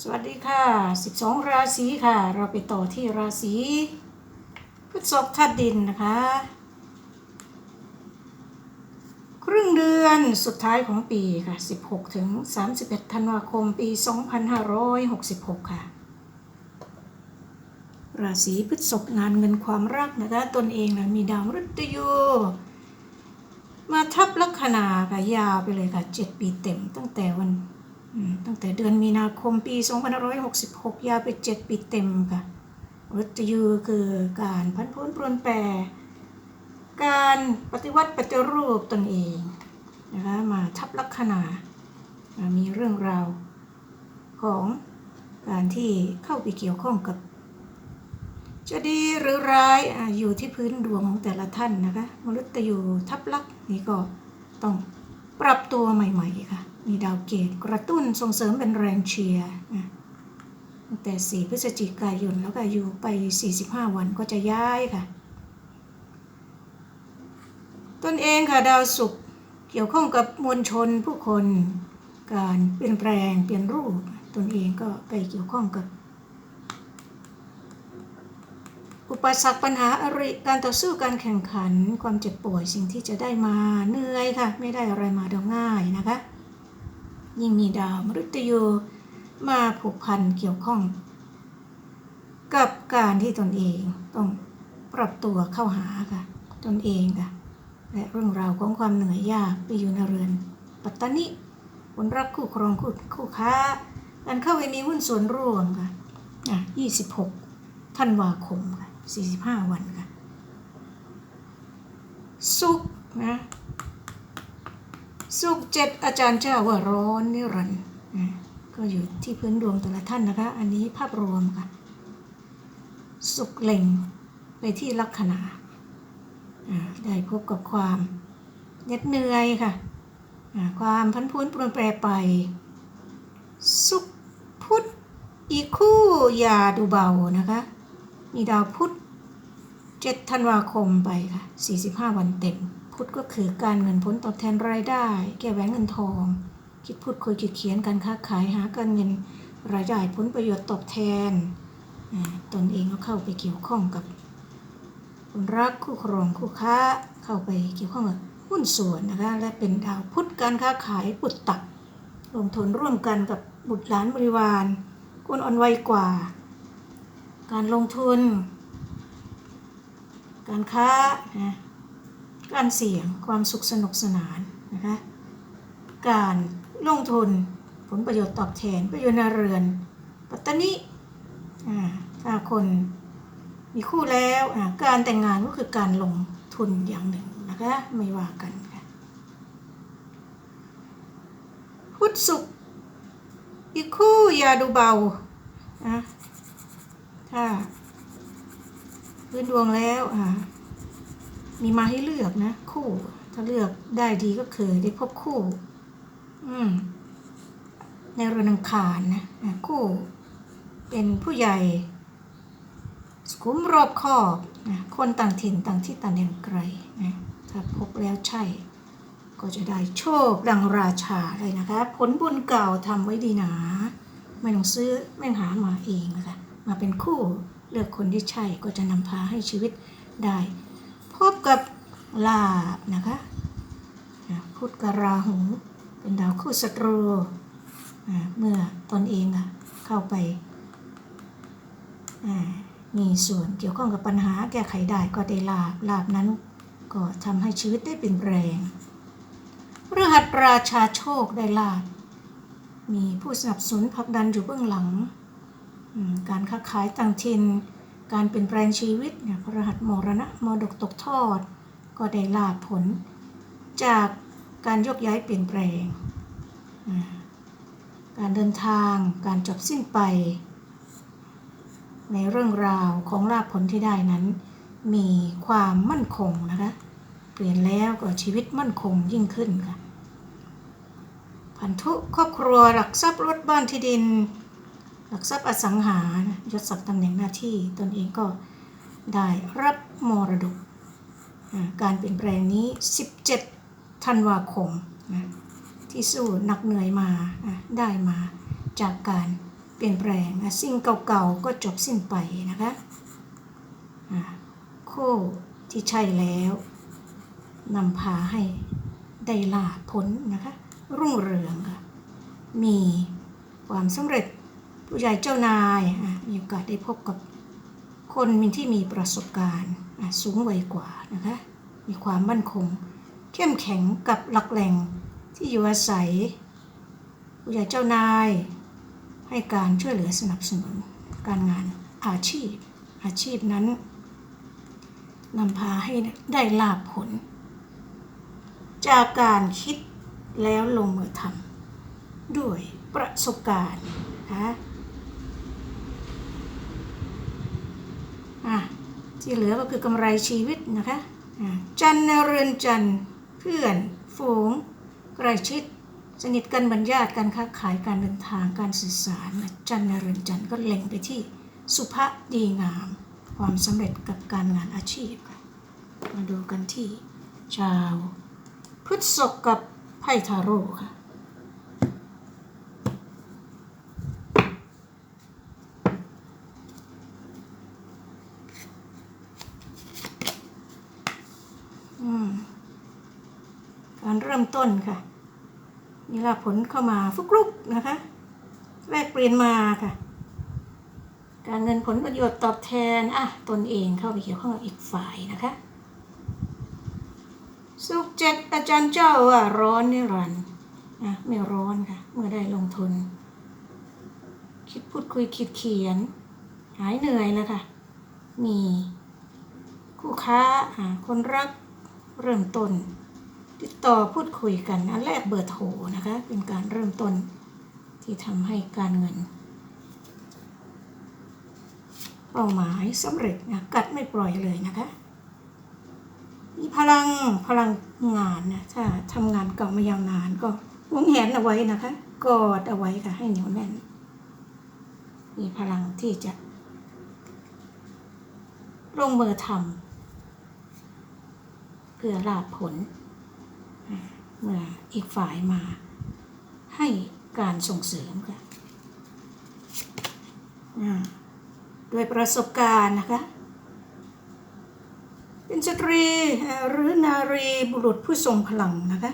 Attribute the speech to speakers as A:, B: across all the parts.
A: สวัสดีค่ะ 12 ราศีค่ะ เราไปต่อที่ราศีพฤษภธาตุดินนะคะ ครึ่งเดือนสุดท้ายของปีค่ะ 16 ถึง 31 ธันวาคมปี 2566 ค่ะ ราศีพฤษภงานเงินความรักนะคะตนเองนะมีดาวฤตยูมาทับลัคนาค่ะยาวไปเลยค่ะ 7 ปีเต็มตั้งแต่วัน ตั้งแต่เดือนมีนาคมปี 2566 ยาวไป 7 ปีเต็มค่ะวัตยูคือการพันพ้นปรนแปร การปฏิวัติปฏิรูปตนเองนะคะมาทับลัคนาอ่ามีเรื่องราวของการที่เข้าไปเกี่ยวข้องกับ จะดีหรือร้ายอาอยู่ที่พื้นดวงของแต่ละท่านนะคะมฤตยูทับลักษณ์นี่ก็ต้องปรับตัวใหม่ ๆ ค่ะ มีดาวเกตกระตุ้นส่งเสริมเป็นแรงเชียร์นะตั้งแต่ 4 พฤศจิกายนแล้วก็อยู่ไป 45 วันก็จะย้ายค่ะ ตนเองค่ะดาวศุกร์เกี่ยวข้องกับมวลชนผู้คนการเปลี่ยนแปลงเปลี่ยนรูปตนเองก็ไปเกี่ยวข้องกับ อุปสรรคปัญหาอริการต่อสู้การแข่งขันความเจ็บป่วยสิ่งที่จะได้มาเหนื่อยค่ะ ไม่ได้อะไรมาเดาง่ายนะคะ ยิ่งมีดาวมฤตยูมาผูกพันเกี่ยวข้อง กับการที่ตนเองต้องปรับตัวเข้าหาค่ะ ตนเองค่ะ และเรื่องราวของความเหนื่อยยากไปอยู่ในเรือน ปัตตานิคนรักคู่ครองคู่คู่ค้าการเข้าไปมีหุ้นส่วนร่วมค่ะอะ26ธันวาคมค่ะ45 วันค่ะ สุกร์นะ สุกเจ็ดอาจารย์เจ้าว่าร้อนนิรันดร์ก็อยู่ที่พื้นดวงแต่ละท่านนะคะ อันนี้ภาพรวมค่ะ สุกเล็งไปที่ลัคนาอ่าได้พบกับความเหน็ดเหนื่อยค่ะอ่าความพันพ้นปรนแปรไป สุขพุธอีกคู่อย่าดูเบานะคะ มีดาวพุธ7ธันวาคมไปค่ะ 45 วันเต็ม พุทธก็คือการเงินผลตอบแทนรายได้ แก้แหวนเงินทอง คิดพูดคุยคิดเขียนการค้าขายหาการเงินรายได้ผลประโยชน์ตอบแทนตนเองก็เข้าไปเกี่ยวข้องกับคนรักคู่ครองคู่ค้าเข้าไปเกี่ยวข้องกับหุ้นส่วนนะคะและเป็นดาวพุธการค้าขายปุตตะลงทุนร่วมกันกับบุตรหลานบริวารคนอ่อนวัยกว่า การลงทุน การค้านะ การเสี่ยงความสุขสนุกสนานนะคะการลงทุนผลประโยชน์ตอบแทนประโยชน์ในเรือน ปัตตานิถ้าคนมีคู่แล้วการแต่งงานก็คือการลงทุนอย่างหนึ่งนะคะไม่ว่ากันค่ะพุธศุกร์อีกคู่อย่าดูเบานะถ้าพื้นดวงแล้วอ่า มีมาให้เลือกนะ คู่ ถ้าเลือกได้ดีก็คือได้พบคู่ อืม ในเรือนอังคารนะคู่ เป็นผู้ใหญ่สุขุมรอบคอบนะคนต่างถิ่นต่างที่ต่างแดนไกลนะถ้าพบแล้วใช่ ก็จะได้โชคดังราชาเลยนะคะ ผลบุญเก่าทำไว้ดีหนา ไม่ต้องซื้อไม่หามาเองนะคะ มาเป็นคู่เลือกคนที่ใช่ก็จะนำพาให้ชีวิตได้ บกับลาบนะคะพุทธกราหูเป็นดาวคู่ศัตรูเมื่อตนเองเข้าไปมีส่วนเกี่ยวข้องกับปัญหาแก้ไขได้ก็ได้ลาบลาบนั้นก็ทำให้ชีวิตได้เปลี่ยนแปลงรหัสราชาโชคได้ลาบมีผู้สนับสนุนผลักดันอยู่เบื้องหลัง การค้าขายต่างถิ่น การเปลี่ยนแปลงชีวิตเนี่ยพระรหัสมรณะมรดกตกทอด ก็ได้ลาผล จากการยกย้ายเปลี่ยนแปลง การเดินทางการจบสิ้นไป ในเรื่องราวของลาผลที่ได้นั้น มีความมั่นคงนะคะเปลี่ยนแล้วก็ชีวิตมั่นคงยิ่งขึ้นค่ะพันธุครอบครัวหลักทรัพย์รถบ้านที่ดิน หลักทรัพย์อสังหายศศักดิ์ตำแหน่งหน้าที่ตนเองก็ได้รับมรดก การเปลี่ยนแปลงนี้ 17 ธันวาคมนะที่สู้หนักเหนื่อยมาได้มาจากการเปลี่ยนแปลงสิ่งเก่าๆก็จบสิ้นไปนะคะอ่าคู่ที่ใช่แล้วนำพาให้ได้ลาผลนะคะรุ่งเรืองค่ะมีความสำเร็จ ผู้ใหญ่เจ้านายมีโอกาสได้พบกับคนมีที่มีประสบการณ์สูงวัยกว่านะคะมีความมั่นคง เข้มแข็งกับหลักแหล่งที่อยู่อาศัย ผู้ใหญ่เจ้านาย ให้การช่วยเหลือสนับสนุนการงานอาชีพ อาชีพนั้นนำพาให้ได้ลาภผล จากการคิดแล้วลงมือทำด้วยประสบการณ์นะคะ อะที่เหลือก็คือกำไรชีวิตนะคะะจันในเรือนจันเพื่อนฝูงใกล้ชิด สนิทกันบรรญาติการค้าขายการเดินทางการสื่อสารจันในเรือนจันก็เล็งไปที่สุภาพดีงาม ความสำเร็จกับการงานอาชีพ มาดูกันที่ชาวพฤษภกับไพ่ทาโร่ค่ะ อืม กา รเริ่มต้นค่ะมีลาผลเข้ามาฟุกลุกนะคะแลกเปลี่ยนมาค่ะ การเงินผลประโยชน์ตอบแทนอะตนเองเข้าไปเกี่ยวข้องกับอีกฝ่ายนะคะ สุขเจ็ดอาจารย์เจ้าว่าร้อนนิรันดร์อะไม่ร้อนค่ะ เมื่อได้ลงทุน คิดพูดคุยคิดเขียน หายเหนื่อยแล้วค่ะ มีคู่ค้าอะคนรักเริ่มต้น ติดต่อพูดคุยกันอันแรกเบอร์โทรนะคะ เป็นการเริ่มต้นที่ทำให้การเงิน เป้าหมายสำเร็จนะกัดไม่ปล่อยเลยนะคะ มีพลังพลังงานนะถ้าทำงานเก่ามายาวนานก็วงแหนเอาไว้นะคะกอดเอาไว้ค่ะให้เหนียวแน่น มีพลังที่จะลงมือทำเพื่อลาภผล ออีกฝ่ายมา ให้การส่งเสริมค่ะอ่าด้วยประสบการณ์นะคะ เป็นสตรีหรือนารีบุรุษผู้ทรงพลังนะคะ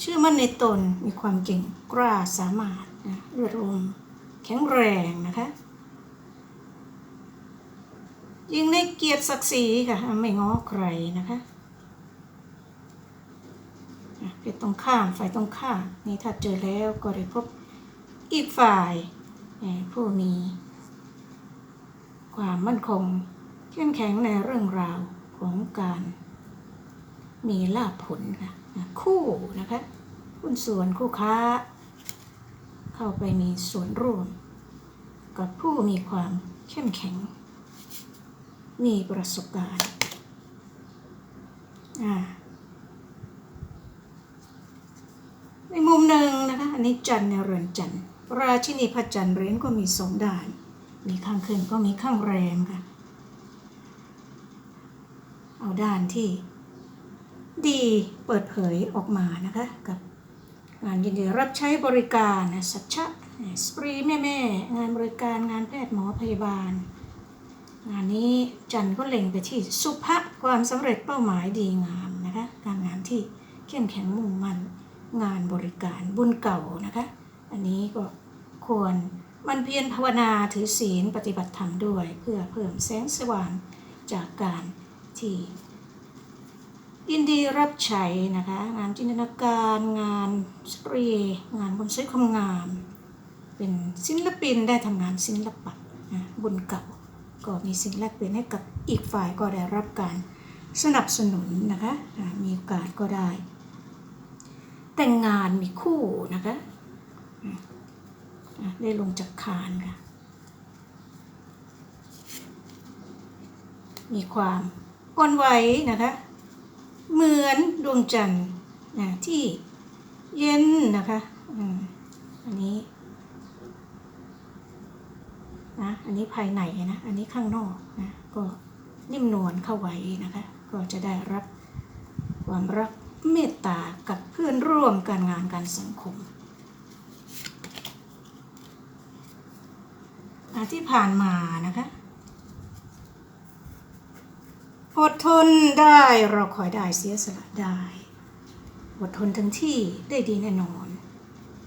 A: เชื่อมั่นในตนมีความเก่งกล้าสามารถนะเลือดลมแข็งแรงนะคะยิ่งในเกียรติศักดิ์ศรีค่ะ ไม่ง้อใครนะคะ เพศตรงข้ามฝ่ายตรงข้ามนี่ถ้าเจอแล้วก็ได้พบอีกฝ่ายผู้มีความมั่นคงเข้มแข็งในเรื่องราวของการมีลาภผลค่ะคู่นะคะหุ้นส่วนคู่ค้า เข้าไปมีส่วนร่วม กับผู้มีความเข้มแข็ง มีประสบการณ์อ่าในมุมหนึ่ง จันนี้จันทร์ในเรือนจันราชินีพระจันเรียญก็มีสองด้าน มีข้างขึ้นก็มีข้างแรมค่ะ เอาด้านที่ ดีเปิดเผยออกมานะคะ กับงานยินดีรับใช้บริการนะสัชชะสปรีแม่แม่งานบริการงานแพทย์หมอพยาบาล งานนี้จันก็เล็งไปที่สุภะความสำเร็จเป้าหมายดีงามนะคะ การงานที่เข้มแข็งมุ่งมั่น งานบริการบุญเก่านะคะ อันนี้ก็ควรมันเพียรภาวนาถือศีลปฏิบัติธรรมด้วย เพื่อเพิ่มแสงสว่างจากการที่ยินดีรับใช้นะคะ งานจินตนาการงานสตรีงานบนสวยความงาม เป็นศิลปินได้ทำงานศิลปะนะบุญเก่าก็มีสิ่งแลกเปลี่ยนให้กับอีกฝ่ายก็ได้รับการสนับสนุนนะคะมีโอกาสก็ได้ แต่งงานมีคู่นะคะอะอะได้ลงจากคานค่ะ มีความอ่อนไหวนะคะ เหมือนดวงจันทร์นะที่เย็นนะคะอืมอันนี้นะอันนี้ภายในนะ อันนี้ข้างนอกนะก็นิ่มนวลเข้าไว้นะคะ ก็จะได้รับความรัก เมตตากับเพื่อนร่วมการงานการสังคมอะที่ผ่านมานะคะ อดทนได้เราคอยได้เสียสละได้ อดทนถึงที่ได้ดีแน่นอน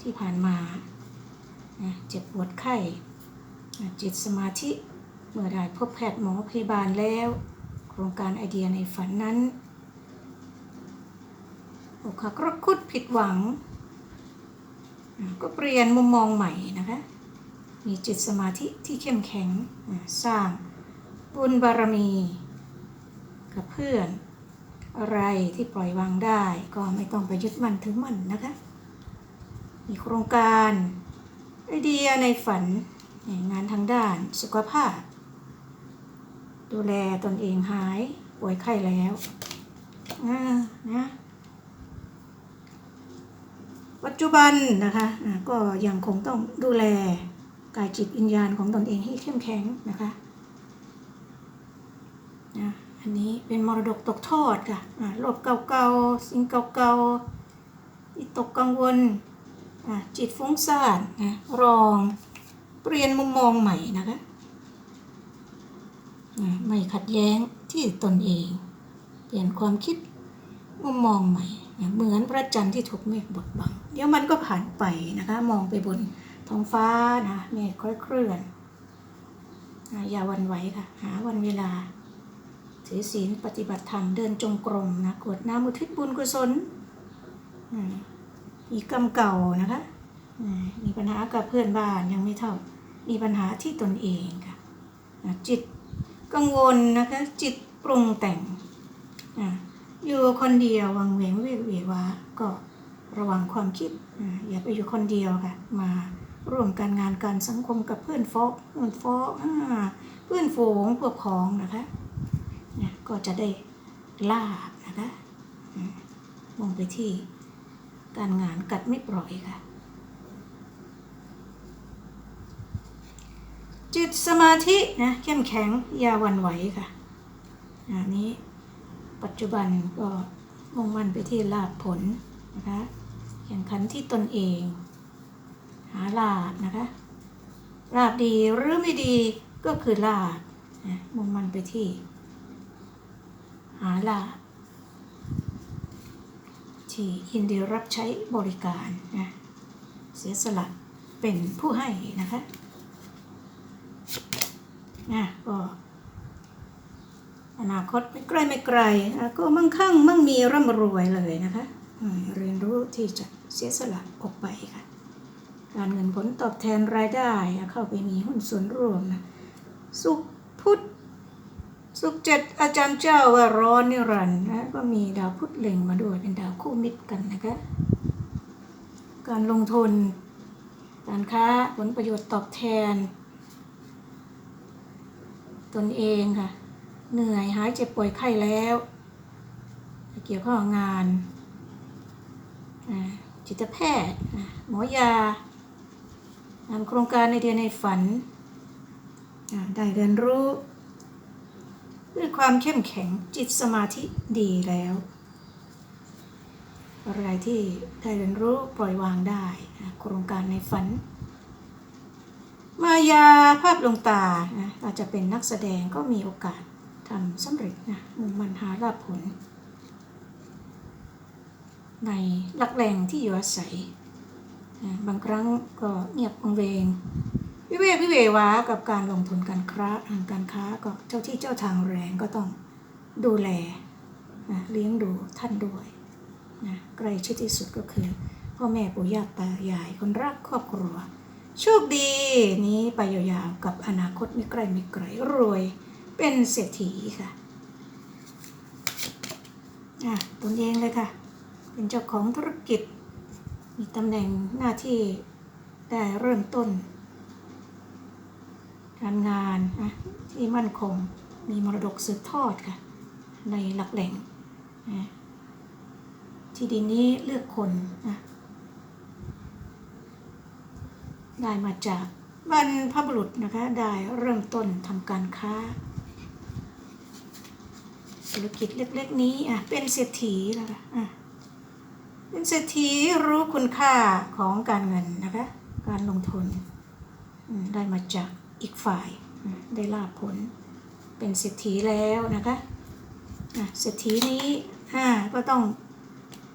A: ที่ผ่านมาเจ็บปวดไข้จิตสมาธิเมื่อได้พบแพทย์หมอพยาบาลแล้ว โครงการไอเดียในฝันนั้น อกหักรักคุดผิดหวัง ก็เปลี่ยนมุมมองใหม่นะคะ มีจิตสมาธิที่เข้มแข็ง สร้างบุญบารมี กับเพื่อน อะไรที่ปล่อยวางได้ก็ไม่ต้องไปยึดมั่นถือมั่นนะคะ มีโครงการไอเดียในฝัน งานทางด้านสุขภาพ ดูแลตนเองหายป่วยไข้แล้วอ่านะ ปัจจุบันนะคะอ่าก็ยังคงต้องดูแลกายจิตวิญญาณของตนเองให้เข้มแข็งนะคะนะอันนี้เป็นมรดกตกทอดค่ะโรคเก่าๆ สิ่งเก่าๆที่ตกกังวล จิตฟุ้งซ่านนะรองเปลี่ยนมุมมองใหม่นะคะไม่ขัดแย้งที่ตนเอง เปลี่ยนความคิดมุมมองใหม่ เหมือนพระจันทร์ที่ถูกเมฆบดบัง เดี๋ยวมันก็ผ่านไปนะคะ มองไปบนท้องฟ้านะเมฆค่อยเคลื่อนอย่าวันไหวค่ะ หาวันเวลา ถือศีลปฏิบัติธรรมเดินจงกรมนะกรวดน้ำอุทิศบุญกุศลอีกรรมเก่านะคะ มีปัญหากับเพื่อนบ้านยังไม่เท่า มีปัญหาที่ตนเองค่ะอะจิตกังวลนะคะ จิตปรุงแต่ง อยู่คนเดียววังเวงเวกเววาก็ระวังความคิด อย่าไปอยู่คนเดียวค่ะ มาร่วมกันงานการสังคมกับเพื่อนโฟกเพื่อนฟอ่าเพื่อนฝูงพวกพ้องนะคะนะก็จะได้ลาบนะคะมองไปที่การงานกัดไม่ปล่อยค่ะ จิตสมาธินะเข้มแข็งอย่าวันไหวค่ะอันนี้ ปัจจุบันก็มุ่งมั่นไปที่ลาบผลนะคะแข่งขันที่ตนเอง หาลาบนะคะลาบดีหรือไม่ดีก็คือลาบนะมุ่งมั่นไปที่ หาลาภที่ยินดีรับใช้บริการนะเสียสละเป็นผู้ให้นะคะนะก็ อนาคตไม่ใกล้ไม่ไกลก็มั่งคั่งมั่งมีร่ำรวยเลยนะคะเรียนรู้ที่จะเสียสละออกไปค่ะ การเงินผลตอบแทนรายได้เข้าไปมีหุ้นส่วนร่วมนะสุขพุทธสุขเจ็ดอาจารย์เจ้าว่าร้อนนิรันดร์นะก็มีดาวพุธเล็งมาด้วยเป็นดาวคู่มิตรกันนะคะการลงทุน การค้าผลประโยชน์ตอบแทน ตนเองค่ะ เหนื่อยหายเจ็บป่วยไข้แล้ว เกี่ยวข้องงาน จิตแพทย์ หมอยานำโครงการในเดือนในฝัน ได้เรียนรู้ด้วยความเข้มแข็งจิตสมาธิดีแล้ว อะไรที่ได้เรียนรู้ปล่อยวางได้ โครงการในฝัน มายาภาพลวงตานะอาจจะเป็นนักแสดงก็มีโอกาส ทำสำเร็จนะมุ่งมันหาลาผล ในหลักแหล่งที่อยู่อาศัยนะบางครั้งก็เงียบวังเวงวิเวกวิเววากับการลงทุนการค้าทางการค้าก็เจ้าที่เจ้าทางแรงก็ต้องดูแลนะเลี้ยงดูท่านด้วยนะใกล้ชิดที่สุดก็คือพ่อแม่ปู่ย่าตายายคนรักครอบครัว โชคดีนี้ไปยาวๆกับอนาคตไม่ใกล้ไม่ไกลรวย เป็นเศรษฐีค่ะตนเองเลยค่ะ เป็นเจ้าของธุรกิจ มีตำแหน่งหน้าที่ได้เริ่มต้น การงานนะที่มั่นคงมีมรดกสืบทอดค่ะ ในหลักแหล่งนะที่ดินนี้เลือกคนนะได้มาจากบรรพบุรุษนะคะ ได้เริ่มต้นทำการค้า ธุรกิจเล็กๆนี้อะเป็นเศรษฐีแล้วค่ะอะเป็นเศรษฐีรู้คุณค่าของการเงินนะคะการลงทุนได้มาจากอีกฝ่ายได้ลาบผลเป็นเศรษฐีแล้วนะคะเศรษฐีนี้อ่าก็ต้อง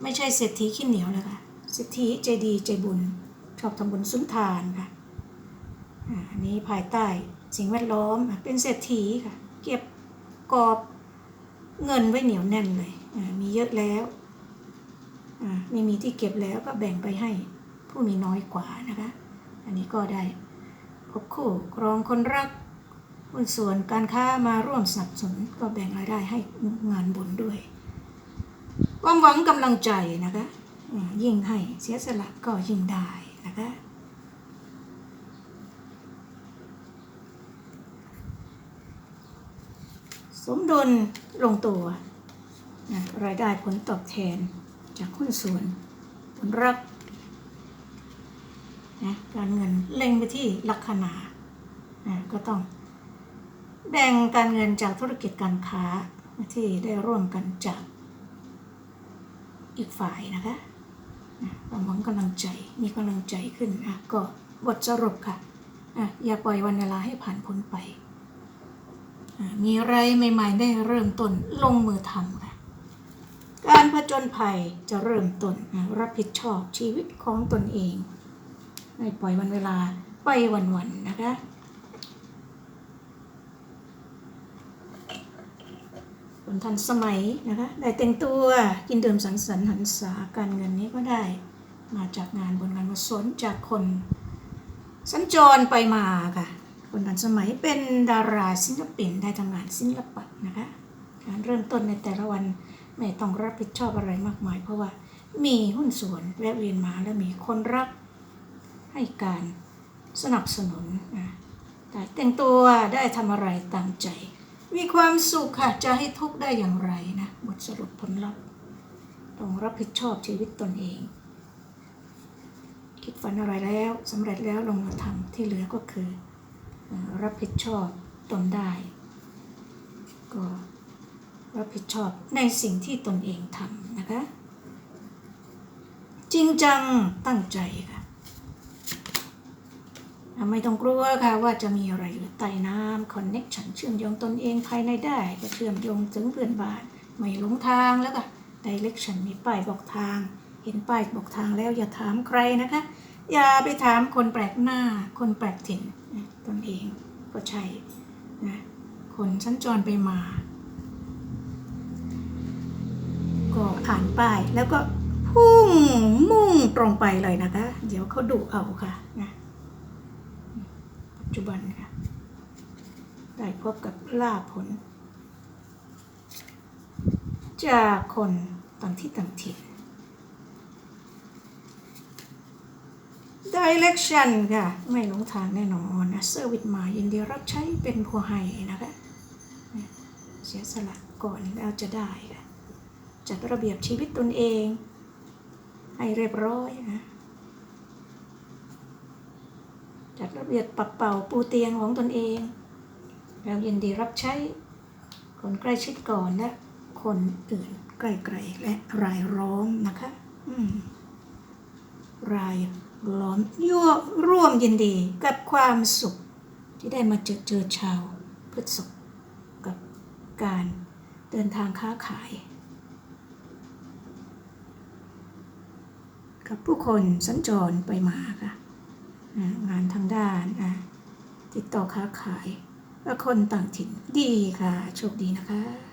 A: ไม่ใช่เศรษฐีขี้เหนียวเลยค่ะเศรษฐีใจดีใจบุญชอบทำบุญสุนทานค่ะอันนี้ภายใต้สิ่งแวดล้อมเป็นเศรษฐีค่ะ เก็บกอบ เงินไว้เหนียวแน่นเลยมีเยอะแล้วไม่มีที่เก็บแล้วก็แบ่งไปให้ผู้มีน้อยกว่านะคะ อันนี้ก็ได้พบคู่ครองคนรักหุ้นส่วนการค้ามาร่วมสนับสนุนก็แบ่งรายได้ให้งานบุญด้วยความหวังกำลังใจนะคะยิ่งให้เสียสละก็ยิ่งได้นะคะ สมดุลลงตัวนะรายได้ผลตอบแทนจากหุ้นส่วนผลรักนะการเงินเล็งไปที่ลัคนานะก็ต้องแบ่งการเงินจากธุรกิจการค้าที่ได้ร่วมกันจากอีกฝ่ายนะคะความหวังกำลังใจมีกำลังใจขึ้นอะก็บทสรุปค่ะ อย่าปล่อยวันเวลาให้ผ่านพ้นไป มีอะไรใหม่ ๆ ได้เริ่มต้นลงมือทำค่ะการผจญภัยจะเริ่มต้นรับผิดชอบชีวิตของตนเอง ไม่ปล่อยวันเวลาไปวันๆนะคะคนทันสมัยนะคะ ได้แต่งตัวกินดื่มสังสรรค์หันษาการเงินนี้ก็ได้ มาจากงานบนงานกุศลจากคน สัญจรไปมาค่ะ คนทันสมัยเป็นดาราศิลปินได้ทำงานศิลปะนะคะการเริ่มต้นในแต่ละวันไม่ต้องรับผิดชอบอะไรมากมาย เพราะว่ามีหุ้นส่วนแวะเวียนมาและมีคนรักให้การสนับสนุนนะได้แต่งตัวได้ทำอะไรตามใจ มีความสุขค่ะจะให้ทุกได้อย่างไรนะบทสรุปผลลัพธ์ต้องรับผิดชอบชีวิตตนเอง คิดฝันอะไรแล้วสำเร็จแล้วลงมือทำที่เหลือก็คือ รับผิดชอบตนได้ ก็รับผิดชอบในสิ่งที่ตนเองทำนะคะ จริงจังตั้งใจค่ะ ไม่ต้องกลัวค่ะว่าจะมีอะไรอยู่ใต้น้ำคอนเน็กชันเชื่อมโยงตนเองภายในได้ก็เชื่อมโยงถึงเพื่อนบ้านไม่หลงทางแล้วก็ดิเรกชันมีป้ายบอกทาง เห็นป้ายบอกทางแล้วอย่าถามใครนะคะ อย่าไปถามคนแปลกหน้า คนแปลกถิ่น ตนเองก็ใช่นะคนสัญจรไปมา ก็อ่านป้ายแล้วก็พุ่งมุ่งตรงไปเลยนะคะ เดี๋ยวเขาดุเอาค่ะนะปัจจุบันค่ะ ได้พบกับลาผล จากคนต่างที่ต่างถิ่น direction ค่ะ ไม่หลงทางแน่นอนนะเซอร์วิสมายินดีรับใช้เป็นผู้ให้นะคะเสียสละก่อนแล้วจะได้ค่ะ จัดระเบียบชีวิตตนเอง ให้เรียบร้อยนะจัดระเบียบปรับเป่าปูเตียงของตนเอง แล้วยินดีรับใช้คนใกล้ชิดก่อนและคนอื่นใกล้ๆและรายล้อมนะคะ อืม ราย ล้อมยั่วร่วมยินดีกับความสุขที่ได้มาเจอเจอชาวพฤษภกับการเดินทางค้าขาย กับผู้คนสัญจรไปมาค่ะงานทางด้านติดต่อค้าขายและคนต่างถิ่นดีค่ะ โชคดีนะคะ